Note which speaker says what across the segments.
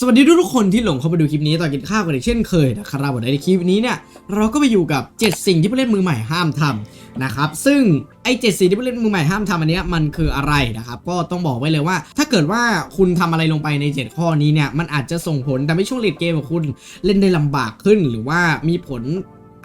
Speaker 1: สวัสดีทุกๆคนที่หลงเข้ามาดูคลิปนี้ต่อกินข้าวกันอีกเช่นเคยนะครับวันในคลิปนี้เนี่ยเราก็ไปอยู่กับ 7 สิ่งที่ผู้เล่นมือใหม่ห้ามทำนะครับซึ่งไอ้เจ็ดสิ่งที่ผู้เล่นมือใหม่ห้ามทำอันนี้มันคืออะไรนะครับก็ต้องบอกไว้เลยว่า ถ้าเกิดว่าคุณทำอะไรลงไปใน 7 ข้อนี้เนี่ยมันอาจจะส่งผลทำให้ช่วงเลดเกมของคุณเล่นได้ลำบากขึ้น หรือว่ามีผล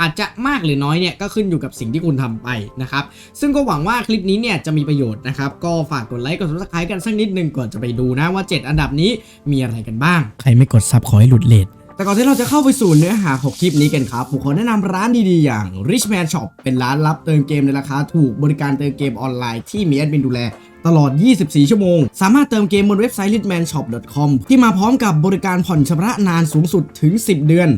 Speaker 1: อาจจะมากหรือน้อยเนี่ยก็ขึ้นอยู่กับสิ่งที่คุณทำไปนะครับ ซึ่งก็หวังว่าคลิปนี้เนี่ยจะมีประโยชน์นะครับ ก็ฝากกดไลค์กด subscribe กันสักนิดนึงก่อนจะไปดูนะว่า 7 อันดับนี้มีอะไรกันบ้าง ใครไม่กดซับขอให้หลุดเลทแต่ก่อนที่เราจะเข้าไปสู่เนื้อหาของคลิปนี้กันครับ ผมขอแนะนำร้านดีๆ อย่าง Richman Shop เป็นร้านรับเติมเกมในราคาถูกบริการเติมเกมออนไลน์ที่มีแอดมินดูแล ตลอด 24 ชั่วโมง สามารถเติมเกมบนเว็บไซต์ richmanshop.com ที่มาพร้อมกับบริการผ่อนชำระนานสูงสุดถึง 10 เดือน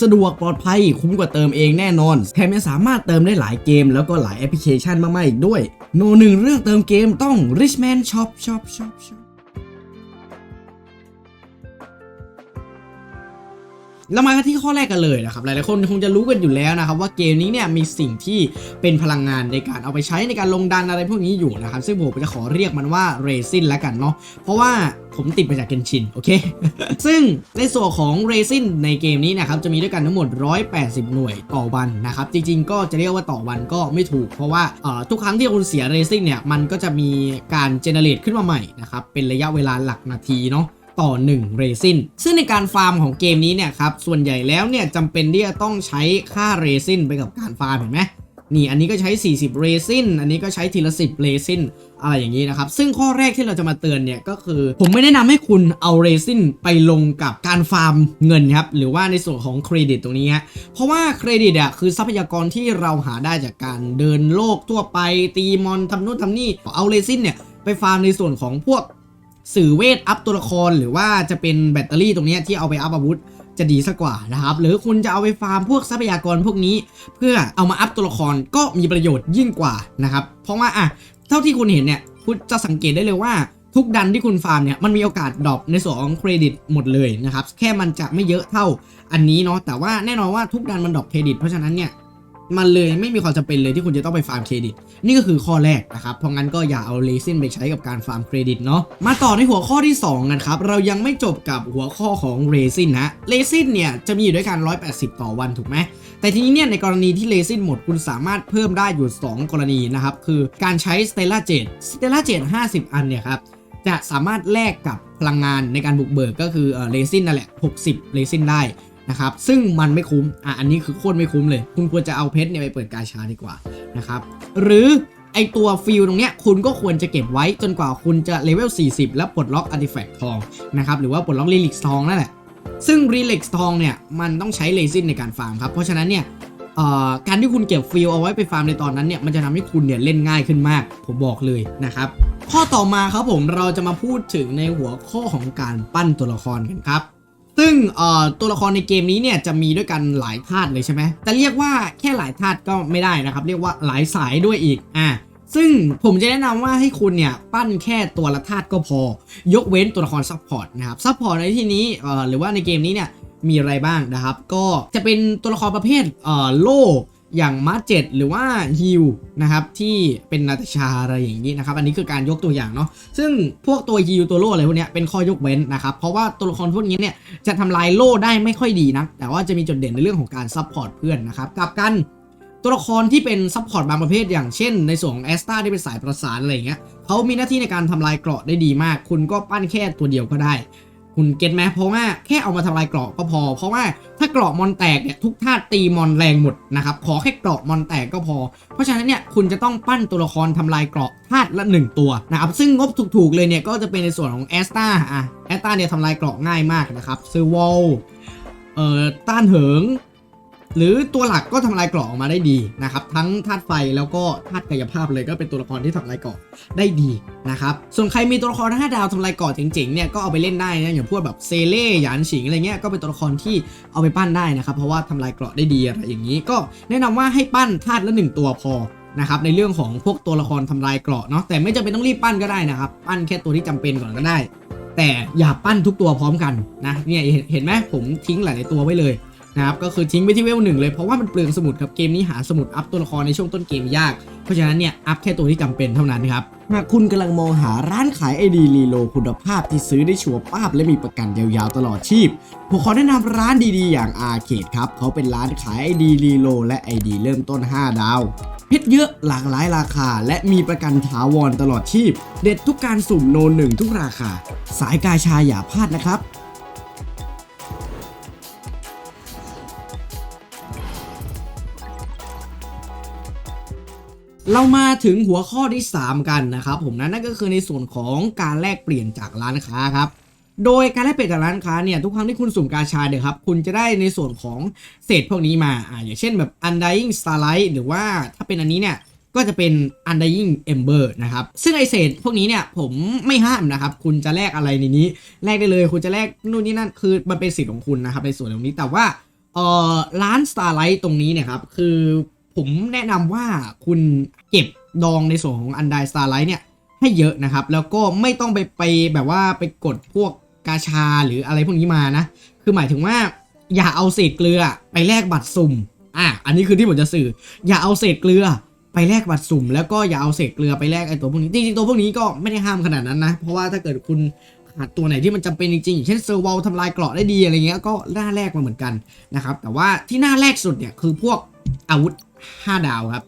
Speaker 1: สะดวกปลอดภัยคุ้มกว่าเติมเองแน่นอน แถมยังสามารถเติมได้หลายเกม แล้วก็หลายแอปพลิเคชันมากๆอีกด้วย โนหนึ่งเรื่องเติมเกมต้อง Richman Shop Shop Shop Shop เรามากันที่ข้อแรกกันเลยนะครับ หลายๆคนคงจะรู้กันอยู่แล้วนะครับ ว่าเกมนี้เนี่ยมีสิ่งที่เป็นพลังงานในการเอาไปใช้ในการลงดันอะไรพวกนี้อยู่นะครับ ซึ่งผมจะขอเรียกมันว่าเรซินแล้วกันเนาะเพราะว่าผมติดมาจากเกนชินโอเค ซึ่งในส่วนของเรซินในเกมนี้นะครับ จะมีด้วยกันทั้งหมด 180 หน่วยต่อวันนะครับ จริงๆ ก็จะเรียกว่าต่อวันก็ไม่ถูก เพราะว่าทุกครั้งที่คุณเสียเรซินเนี่ย มันก็จะมีการเจเนเรตขึ้นมาใหม่นะครับ เป็นระยะเวลาหลักนาทีเนาะ ต่อ1เรซินซึ่งในการฟาร์มของเกมนี้เนี่ยครับส่วนใหญ่แล้วเนี่ยจำเป็นที่จะต้องใช้ค่าเรซินไปกับการฟาร์มเห็นไหมนี่อันนี้ก็ใช้ 40เรซินอันนี้ก็ใช้ทีละ 10เรซินอะไรอย่างนี้นะครับ ซึ่งข้อแรกที่เราจะมาเตือนเนี่ยก็คือ ผมไม่แนะนำให้คุณเอาเรซินไปลงกับการฟาร์มเงินครับ หรือว่าในส่วนของเครดิตตรงนี้ฮะ เพราะว่าเครดิตอะคือทรัพยากรที่เราหาได้จากการเดินโลกทั่วไปตีมอนทำนู่นทำนี่ เอาเรซินเนี่ยไปฟาร์มในส่วนของพวก สื่อเวทอัพตัวละครหรือว่าจะเป็นแบตเตอรี่ตรงนี้ที่เอาไปอัพอาวุธจะดีสักกว่านะครับ หรือคุณจะเอาไปฟาร์มพวกทรัพยากรพวกนี้ เพื่อเอามาอัพตัวละครก็มีประโยชน์ยิ่งกว่านะครับ เพราะว่าอะเท่าที่คุณเห็นเนี่ยคุณจะสังเกตได้เลยว่าทุกดันที่คุณฟาร์มเนี่ยมันมีโอกาสดรอปในส่วนของเครดิตหมดเลยนะครับ แค่มันจะไม่เยอะเท่าอันนี้เนาะแต่ว่าแน่นอนว่าทุกดันมันดรอปเครดิตเพราะฉะนั้นเนี่ย มันเลยไม่มีความจำเป็นเลยที่คุณจะต้องไปฟาร์มเครดิต นี่ก็คือข้อแรกนะครับ เพราะงั้นก็อย่าเอาเลซินไปใช้กับการฟาร์มเครดิตเนาะ มาต่อในหัวข้อที่2กันครับ เรายังไม่จบกับหัวข้อของเรซินนะเรซินเนี่ยจะมีอยู่ด้วยกัน 180 ต่อวันถูกไหมแต่ทีนี้เนี่ยในกรณีที่เลซินหมดคุณสามารถเพิ่มได้อยู่ 2 กรณีนะครับ คือการใช้ Stella Jade Stella Jade 50 อันเนี่ยครับจะสามารถแลกกับพลังงานในการบุกเบิกก็คือเออเลซินนั่นแหละ 60 เลซินได้ นะครับซึ่งมันไม่คุ้มอะอันนี้คือโคตรไม่คุ้มเลย คุณควรจะเอาเพชรเนี่ยไปเปิดกาชาดีกว่านะครับหรือไอตัวฟิลตรงเนี้ยคุณก็ควรจะเก็บไว้จนกว่าคุณจะเลเวล 40 แล้วปลดล็อกอาร์ติแฟกต์ทองนะครับหรือว่าปลดล็อกรีลิกทองนั่นแหละซึ่งรีลิกทองเนี่ยมันต้องใช้เลซินในการฟาร์มครับเพราะฉะนั้นเนี่ยการที่คุณเก็บฟิลเอาไว้ไปฟาร์มในตอนนั้นเนี่ยมันจะทำให้คุณเนี่ยเล่นง่ายขึ้นมาก ผมบอกเลยนะครับข้อต่อมาครับผมเราจะมาพูดถึงในหัวข้อของการปั้นตัวละครกันครับ ซึ่งตัวละครในเกมนี้เนี่ยจะมีด้วยกันหลายธาตุเลยใช่ไหมแต่เรียกว่าแค่หลายธาตุก็ไม่ได้นะครับ เรียกว่าหลายสายด้วยอีกอะซึ่งผมจะแนะนำว่าให้คุณเนี่ยปั้นแค่ตัวละธาตุก็พอ ยกเว้นตัวละครซัพพอร์ตนะครับซัพพอร์ตในที่นี้หรือว่าในเกมนี้เนี่ยมีอะไรบ้างนะครับ ก็จะเป็นตัวละครประเภทโล่ อย่างมาเจ็ดหรือว่าฮิวนะครับที่เป็นนาตาชาอะไรอย่างนี้นะครับอันนี้คือการยกตัวอย่างเนาะซึ่งพวกตัวฮิวตัวโล่อะไรพวกเนี้ยเป็นข้อยกเว้นนะครับเพราะว่าตัวละครพวกนี้เนี่ยจะทำลายโล่ได้ไม่ค่อยดีนะแต่ว่าจะมีจุดเด่นในเรื่องของการซัพพอร์ตเพื่อนนะครับกับกันตัวละครที่เป็นซัพพอร์ตบางประเภทอย่างเช่น ในส่วนของแอสตาที่เป็นสายประสานอะไรอย่างเงี้ยเขามีหน้าที่ในการทำลายเกราะได้ดีมาก คุณก็ปั้นแค่ตัวเดียวก็ได้ คุณเก็ตไหมเพราะว่าแค่เอามาทำลายเกราะก็พอ เพราะว่าถ้าเกราะมอนแตกเนี่ยทุกธาตุตีมอนแรงหมดนะครับขอแค่เกราะมอนแตกก็พอ เพราะฉะนั้นเนี่ยคุณจะต้องปั้นตัวละครทำลายเกราะธาตุละ 1 ตัวนะครับซึ่งงบถูกๆเลยเนี่ยก็จะเป็นในส่วนของแอสตาอะแอสตาเนี่ยทำลายเกราะง่ายมากนะครับซื้อวอลเอ่อต้านเหิง หรือตัวหลักก็ทำลายเกราะออกมาได้ดีนะครับทั้งธาตุไฟแล้วก็ธาตุกายภาพเลยก็เป็นตัวละครที่ทำลายเกราะได้ดีนะครับส่วนใครมีตัวละครห้าดาวทำลายเกราะเจ๋งๆเนี่ยก็เอาไปเล่นได้นะอย่างพวกแบบเซเล่หยานฉิงอะไรเงี้ยก็เป็นตัวละครที่เอาไปปั้นได้นะครับเพราะว่าทำลายเกราะได้ดีอะไรอย่างนี้ ก็แนะนำว่าให้ปั้นธาตุละหนึ่งตัวพอนะครับในเรื่องของพวกตัวละครทำลายเกราะเนาะแต่ไม่จำเป็นต้องรีบปั้นก็ได้นะครับปั้นแค่ตัวที่จำเป็นก่อนก็ได้ แต่อย่าปั้นทุกตัวพร้อมกันนะเนี่ยเห็นเห็นไหมผมทิ้งหลายๆตัวไว้เลย นะครับก็คือทิ้งไปที่เวลหนึ่งเลยเพราะว่ามันเปลืองสมุดครับเกมนี้หาสมุดอัพตัวละครในช่วงต้นเกมยาก เพราะฉะนั้นเนี่ยอัพแค่ตัวที่จำเป็นเท่านั้นครับ
Speaker 2: หากคุณกำลังมองหาร้านขายไอดีรีโลคุณภาพที่ซื้อได้ชัวร์ป้าบและมีประกันยาวๆตลอดชีพผมขอแนะนำร้านดีๆ อย่างอาเคดครับเขาเป็นร้านขายไอดีรีโลและไอดีเริ่มต้น 5 ดาวเพชรเยอะหลากหลายราคา และมีประกันถาวรตลอดชีพ เด็ดทุกการสุ่มโนนหนึ่งทุกราคา สายกาชาอย่าพลาดนะครับ
Speaker 1: เรามาถึงหัวข้อที่ 3 กันนะครับผมนะนั่นก็คือในส่วนของการแลกเปลี่ยนจากร้านค้าครับโดยการแลกเปลี่ยนจากร้านค้าเนี่ยทุกครั้งที่คุณสุ่มกาชาเนี่ยครับคุณจะได้ในส่วนของเศษพวกนี้มาอ่าอย่างเช่นแบบ Undying Starlight หรือว่าถ้าเป็นอันนี้เนี่ยก็จะเป็น Undying Ember นะครับ ซึ่งไอเศษพวกนี้เนี่ยผมไม่ห้ามนะครับ คุณจะแลกอะไรในนี้ แลกได้เลย คุณจะแลกนู่นนี่นั่น คือมันเป็นสิทธิ์ของคุณนะครับในส่วนตรงนี้ แต่ว่าเอ่อร้าน Starlight ตรงนี้เนี่ยครับ คือ ผมแนะนำว่าคุณเก็บดองในส่วนของอันไดสตาร์ไลท์เนี่ยให้เยอะนะครับ แล้วก็ไม่ต้องไปไปแบบว่าไปกดพวกกาชาหรืออะไรพวกนี้มานะ คือหมายถึงว่าอย่าเอาเศษเกลือไปแลกบัตรสุ่ม อะ อันนี้คือที่ผมจะสื่อ อย่าเอาเศษเกลือไปแลกบัตรสุ่ม แล้วก็อย่าเอาเศษเกลือไปแลกไอตัวพวกนี้ จริงๆตัวพวกนี้ก็ไม่ได้ห้ามขนาดนั้นนะ เพราะว่าถ้าเกิดคุณขาดตัวไหนที่มันจำเป็นจริงๆอย่างเช่นเซอร์วอลทำลายเกราะได้ดีอะไรเงี้ย ก็น่าแลกมาเหมือนกันนะครับ แต่ว่าที่น่าแลกสุดเนี่ยคือพวกอาวุธ 5 ดาวครับ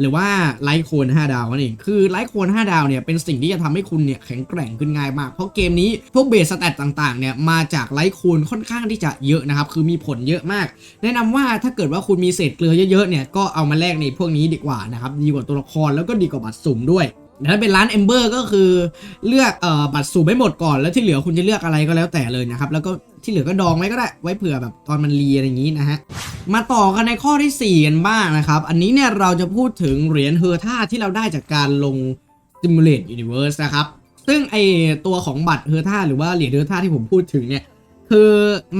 Speaker 1: หรือว่าไลท์โคน5ดาวนั่นเองคือไลท์โคน5ดาวเนี่ยเป็นสิ่งที่จะทำให้คุณเนี่ยแข็งแกร่งขึ้นง่ายมาก เพราะเกมนี้พวกเบสสแตทต่างๆเนี่ยมาจากไลท์โคนค่อนข้างที่จะเยอะนะครับ คือมีผลเยอะมาก แนะนำว่าถ้าเกิดว่าคุณมีเศษเกลือเยอะๆเนี่ยก็เอามาแลกในพวกนี้ดีกว่านะครับดีกว่าตัวละครแล้วก็ดีกว่าบัตรสุ่มด้วยแต่ถ้าเป็นร้าน Ember ก็คือเลือกเอ่อบัตรสุ่มไม่หมดก่อนแล้วที่เหลือคุณจะเลือกอะไรก็แล้วแต่เลยนะครับ แล้วก็ ที่เหลือก็ดองไว้ก็ได้ ไว้เผื่อแบบตอนมันเรีอะไรอย่างนี้นะฮะ มาต่อกันในข้อที่ 4 กันบ้างนะครับ อันนี้เนี่ยเราจะพูดถึงเหรียญเฮอร์ท่าที่เราได้จากการลง Simulate Universe นะครับ ซึ่งไอตัวของบัตรเฮอร์ท่าหรือว่าเหรียญเฮอร์ท่าที่ผมพูดถึงเนี่ย คือ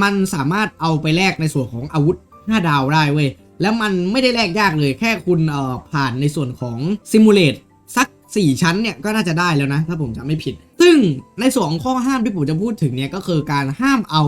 Speaker 1: มันสามารถเอาไปแลกในส่วนของอาวุธ 5 ดาวได้เว้ย แล้วมันไม่ได้แลกยากเลย แค่คุณเอ่อผ่านในส่วนของ Simulate สัก 4 ชั้นเนี่ยก็น่าจะได้แล้วนะ ถ้าผมจำไม่ผิด ซึ่งในส่วนของข้อห้ามที่ผมจะพูดถึงเนี่ยก็คือการห้ามเอา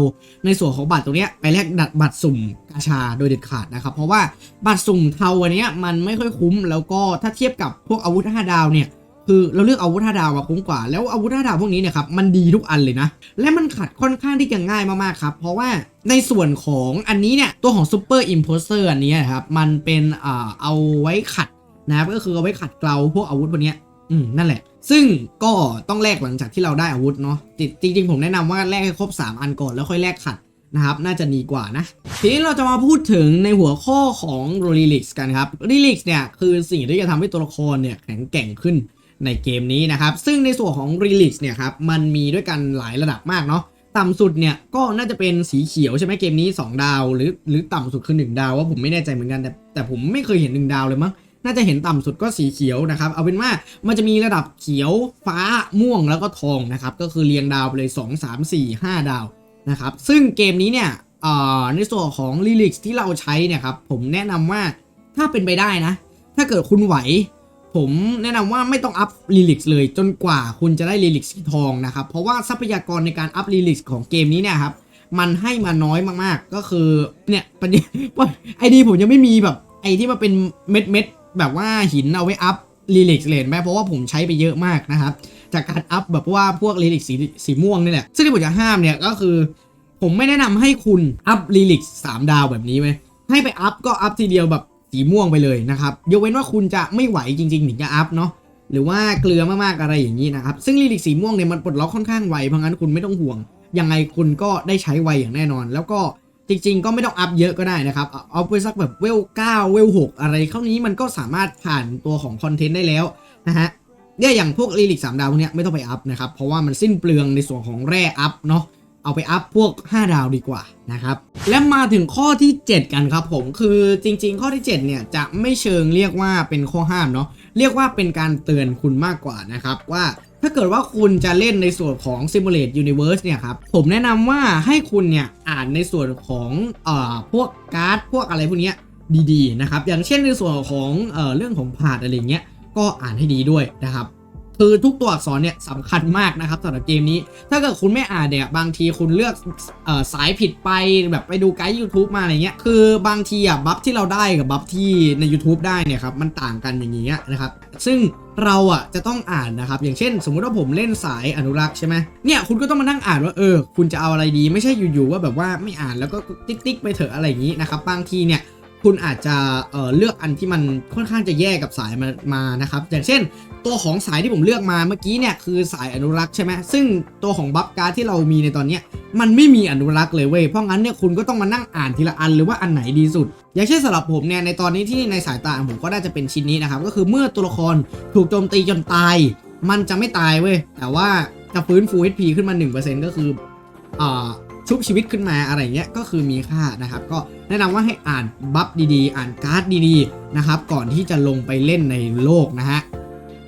Speaker 1: ในส่วนของบัตรตรงนี้ไปแลกดัดบัตรสุ่มกาชาโดยเด็ดขาดนะครับ เพราะว่าบัตรสุ่มเทาอันนี้มันไม่ค่อยคุ้ม แล้วก็ถ้าเทียบกับพวกอาวุธ5ดาวเนี่ยคือเราเลือกอาวุธ5ดาวมาคุ้มกว่า แล้วอาวุธ5ดาวพวกนี้เนี่ยครับมันดีทุกอันเลยนะ และมันขัดค่อนข้างที่จะง่ายมากๆครับ เพราะว่าในส่วนของอันนี้เนี่ยตัวของ Super Imposter อันนี้นะครับมันเป็นอ่าเอาไว้ขัดนะครับก็คือเอาไว้ขัดเกลาพวกอาวุธพวกนี้อืมนั่นแหละ ซึ่งก็ต้องแลกหลังจากที่เราได้อาวุธเนาะจริงๆ ผมแนะนำว่าแลกให้ครบ 3 อันก่อนแล้วค่อยแลกขัดนะครับน่าจะดีกว่านะ ทีนี้เราจะมาพูดถึงในหัวข้อของ r e l i x กันครับ r e l i x เนี่ยคือสิ่งที่จะทำให้ตัวละครเนี่ยแข็งแกร่งขึ้นในเกมนี้นะครับ ซึ่งในส่วนของ r e l i x เนี่ยครับมันมีด้วยกันหลายระดับมากเนาะต่ำสุดเนี่ยก็น่าจะเป็นสีเขียวใช่ไหมเกมนี้ 2 ดาว หรือหรือต่ำสุดคือ 1 ดาวว่าผมไม่แน่ใจเหมือนกันแต่แต่ผมไม่เคยเห็น 1 ดาวเลยมั้ง น่าจะเห็นต่ำสุดก็สีเขียวนะครับ เอาเป็นว่ามันจะมีระดับเขียวฟ้าม่วงแล้วก็ทองนะครับ ก็คือเรียงดาวไปเลย 2 3 4 5 ดาวนะครับ ซึ่งเกมนี้เนี่ยในส่วนของ l y r i c ที่เราใช้เนี่ยครับ ผมแนะนำว่าถ้าเป็นไปได้นะ ถ้าเกิดคุณไหว ผมแนะนำว่าไม่ต้องอัพ l y r i c เลยจนกว่าคุณจะได้ l y r i c สีทองนะครับ เพราะว่าทรัพยากรในการอัพ l y r i c ของเกมนี้เนี่ยครับมันให้มาน้อยมากๆ ก็คือเนี่ยประเด็นว่าไอดีผมยังไม่มีแบบไอที่มาเป็นเม็ดเม็ด แบบว่าหินเอาไว้อัพลีลิกเลนไหมเพราะว่าผมใช้ไปเยอะมากนะครับ จากการอัพแบบว่าพวกลีลิกสีสีม่วงนี่แหละซึ่งที่ผมจะห้ามเนี่ยก็คือ ผมไม่แนะนำให้คุณอัพลีลิกสามดาวแบบนี้ไหมให้ไปอัพก็อัพทีเดียวแบบสีม่วงไปเลยนะครับยกเว้นว่าคุณจะไม่ไหวจริงๆถึงจะอัพเนาะหรือว่าเกลือมากๆอะไรอย่างนี้นะครับ ซึ่งลีลิกสีม่วงเนี่ยมันปลดล็อกค่อนข้างไวเพราะงั้นคุณไม่ต้องห่วงยังไงคุณก็ได้ใช้ไวอย่างแน่นอน แล้วก็ จริงๆ ก็ไม่ต้องอัพเยอะก็ได้นะครับ เอาเอาไปสักแบบเวล9เวล6อะไรเข้านี้มันก็สามารถผ่านตัวของคอนเทนต์ได้แล้วนะฮะเนี่ยอย่างพวกลีลิก3ดาวพวกเนี้ยไม่ต้องไปอัพนะครับ เพราะว่ามันสิ้นเปลืองในส่วนของแร่อัพเนาะเอาไปอัพพวก 5 ดาวดีกว่านะครับ และมาถึงข้อที่ 7 กันครับผมคือจริง ๆ ข้อที่ 7 เนี่ยจะไม่เชิงเรียกว่าเป็นข้อห้ามเนาะเรียกว่าเป็นการเตือนคุณมากกว่านะครับว่า ถ้าเกิดว่าคุณจะเล่นในส่วนของ Simulate Universe เนี่ยครับ ผมแนะนำว่าให้คุณเนี่ยอ่านในส่วนของเอ่อพวกการ์ดพวกอะไรพวกเนี้ยดีๆนะครับ อย่างเช่นในส่วนของเอ่อเรื่องของพาดอะไรเงี้ยก็อ่านให้ดีด้วยนะครับ คือทุกตัวอักษรเนี่ยสำคัญมากนะครับสำหรับเกมนี้ ถ้าเกิดคุณไม่อ่านเนี่ยบางทีคุณเลือกออสายผิดไปแบบไปดูไกด์ YouTube มาอะไรเงี้ยคือบางทีอะบัฟที่เราได้กับบัฟที่ใน YouTube ได้เนี่ยครับมันต่างกันอย่างเงี้ยนะครับซึ่งเราอะจะต้องอ่านนะครับ อย่างเช่น สมมุติว่าผมเล่นสายอนุรักษ์ใช่ไหมเนี่ยคุณก็ต้องมานั่งอ่านว่าเออ คุณจะเอาอะไรดี ไม่ใช่อยู่ๆว่าแบบว่าไม่อ่านแล้วก็ติ๊กๆไปเถอะอะไรอย่างนี้นะครับบางทีเนี่ย คุณอาจจะเเลือกอันที่มันค่อนข้างจะแย่กับสายมามานะครับ อย่างเช่น ตัวของสายที่ผมเลือกมาเมื่อกี้เนี่ยคือสายอนุรักษ์ใช่ไหมซึ่งตัวของบัฟการ์ดที่เรามีในตอนนี้มันไม่มีอนุรักษ์เลยเว้ยเพราะงั้นเนี่ยคุณก็ต้องมานั่งอ่านทีละอันหรือว่าอันไหนดีสุด อย่างเช่นสำหรับผมเนี่ยในตอนนี้ที่ในสายตาผมก็น่าจะเป็นชิ้นนี้นะครับก็คือเมื่อตัวละครถูกโจมตีจนตาย มันจะไม่ตายเว้ยแต่ว่าจะฟื้นฟู HP ขึ้นมา 1%ก็คืออ่า ชุบชีวิตขึ้นมาอะไรเงี้ยก็คือมีค่านะครับ ก็แนะนำว่าให้อ่านบัฟดีๆ อ่านการ์ดดีๆนะครับก่อนที่จะลงไปเล่นในโลกนะฮะ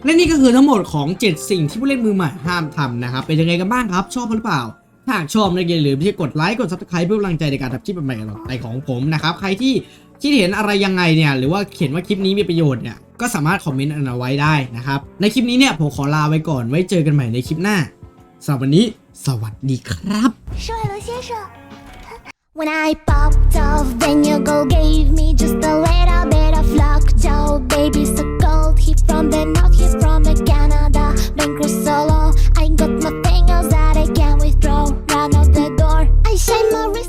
Speaker 1: และนี่ก็คือทั้งหมดของ 7 สิ่งที่ผู้เล่นมือใหม่ห้ามทำนะครับเป็นยังไงกันบ้างครับ ชอบหรือเปล่าถ้าหากชอบนะอย่าลืมที่กดไลค์กด subscribe เพื่อเป็นกำลังใจในการทำคลิปใหม่ๆต่อไปของผมนะครับใครที่คิดเห็นอะไรยังไงเนี่ยหรือว่าเขียนว่าคลิปนี้มีประโยชน์เนี่ยก็สามารถคอมเมนต์เอาไว้ได้นะครับในคลิปนี้เนี่ยผมขอลาไว้ก่อนไว้เจอกันใหม่ในคลิปหน้าสำหรับวันนี้ สวัสดีครับ
Speaker 3: 帅了先生。When I popped off, then your girl gave me just a little bit of luck. Joe, baby, so cold. He from the north, he from the Canada. I got that I can withdraw. Run out the door. I shine my wrist.